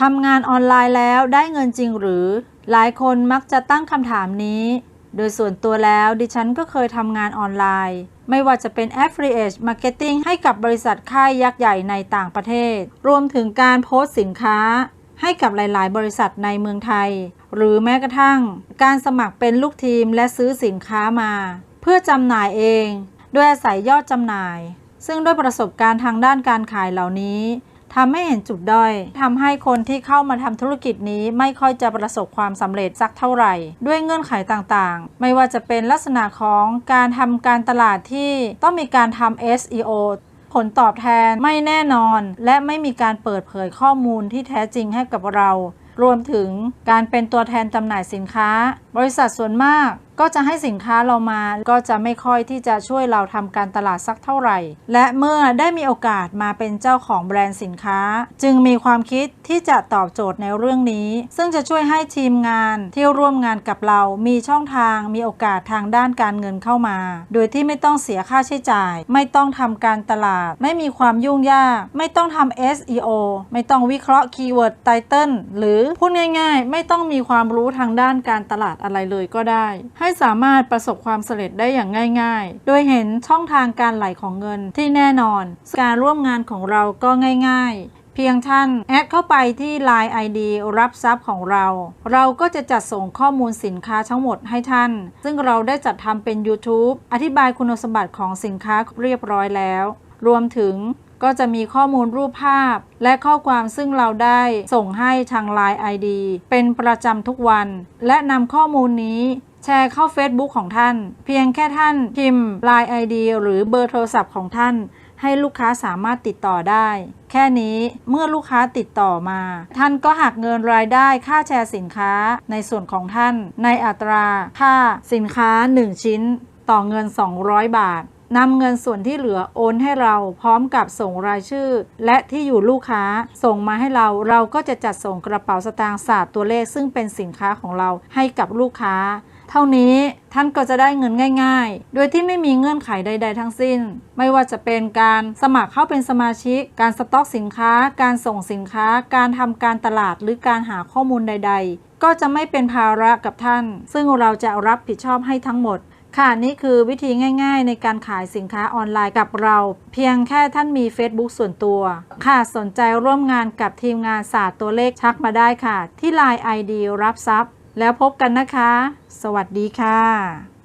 ทำงานออนไลน์แล้วได้เงินจริงหรือ หลายคนมักจะตั้งคำถามนี้ โดยส่วนตัวแล้วดิฉันก็เคยทำงานออนไลน์ ไม่ว่าจะเป็น Affiliate Marketing ให้กับบริษัทค่ายยักษ์ใหญ่ในต่างประเทศ รวมถึงการโพสต์สินค้า ให้กับหลาย ๆ บริษัทในเมืองไทย หรือแม้กระทั่ง การสมัครเป็นลูกทีมและซื้อสินค้ามา เพื่อจำหน่ายเองด้วยอาศัยยอดจำหน่าย ซึ่งด้วยประสบการณ์ทางด้านการขายเหล่านี้ ทำให้เห็นจุดด้อยทำให้คนที่เข้ามาทำธุรกิจนี้ไม่ค่อยจะประสบความสำเร็จสักเท่าไหร่ ด้วยเงื่อนไขต่างๆ ไม่ว่าจะเป็นลักษณะของการทำการตลาดที่ต้องมีการทำ SEO ผลตอบแทนไม่แน่นอน และไม่มีการเปิดเผยข้อมูลที่แท้จริงให้กับเรา รวมถึงการเป็นตัวแทนจำหน่ายสินค้า บริษัทส่วนมาก ก็จะให้สินค้าเรามาก็จะไม่ค่อยที่จะช่วยเราทำการตลาดสักเท่าไหร่ และเมื่อได้มีโอกาสมาเป็นเจ้าของแบรนด์สินค้า จึงมีความคิดที่จะตอบโจทย์ในเรื่องนี้ ซึ่งจะช่วยให้ทีมงานที่ร่วมงานกับเรามีช่องทางมีโอกาสทางด้านการเงินเข้ามา โดยที่ไม่ต้องเสียค่าใช้จ่าย ไม่ต้องทำการตลาด ไม่มีความยุ่งยาก ไม่ต้องทำ SEO ไม่ต้องวิเคราะห์คีย์เวิร์ดไตเติลหรือพูดง่าย ๆ ไม่ต้องมีความรู้ทางด้านการตลาดอะไรเลยก็ได้ให้สามารถประสบความสำเร็จได้อย่างง่าย ๆ โดยเห็นช่องทางการไหลของเงินที่แน่นอน การร่วมงานของเราก็ง่ายๆเพียงท่านแอดเข้าไปที่ Line ID รับทรัพย์ของเรา เราก็จะจัดส่งข้อมูลสินค้าทั้งหมดให้ท่าน ซึ่งเราได้จัดทำเป็น YouTube อธิบายคุณสมบัติของสินค้าเรียบร้อยแล้ว รวมถึงก็จะมีข้อมูลรูปภาพ และข้อความซึ่งเราได้ส่งให้ทาง Line ID เป็นประจำทุกวัน และนำข้อมูลนี้ แชร์เข้า Facebook ของท่าน เพียงแค่ท่านพิมพ์ Line ID หรือเบอร์โทรศัพท์ของท่าน ให้ลูกค้าสามารถติดต่อได้ แค่นี้เมื่อลูกค้าติดต่อมา ท่านก็หักเงินรายได้ค่าแชร์สินค้าในส่วนของท่าน ในอัตรา ค่าสินค้า 1 ชิ้น ต่อเงิน 200 บาท นำเงินส่วนที่เหลือโอนให้เราพร้อมกับส่งรายชื่อ และที่อยู่ลูกค้าส่งมาให้เราเราก็จะจัดส่งกระเป๋าสตางค์ศาสตร์ตัวเลขซึ่งเป็นสินค้าของเราให้กับลูกค้า เท่านี้ท่านก็จะได้เงินง่าย ๆ โดยที่ไม่มีเงื่อนไขใด ๆ ทั้งสิ้น ไม่ว่าจะเป็นการสมัครเข้าเป็นสมาชิก การสต็อกสินค้า การส่งสินค้า การทำการตลาดหรือการหาข้อมูลใด ๆ ก็จะไม่เป็นภาระกับท่าน ซึ่งเราจะรับผิดชอบให้ทั้งหมด ค่ะ นี่คือวิธีง่ายๆ ในการขายสินค้าออนไลน์กับเรา เพียงแค่ท่านมี Facebook ส่วนตัว ค่ะสนใจร่วมงานกับทีมงานศาสตร์ตัวเลขชักมาได้ค่ะ ที่ Line ID รับทรัพย์ แล้วพบกันนะคะ สวัสดีค่ะ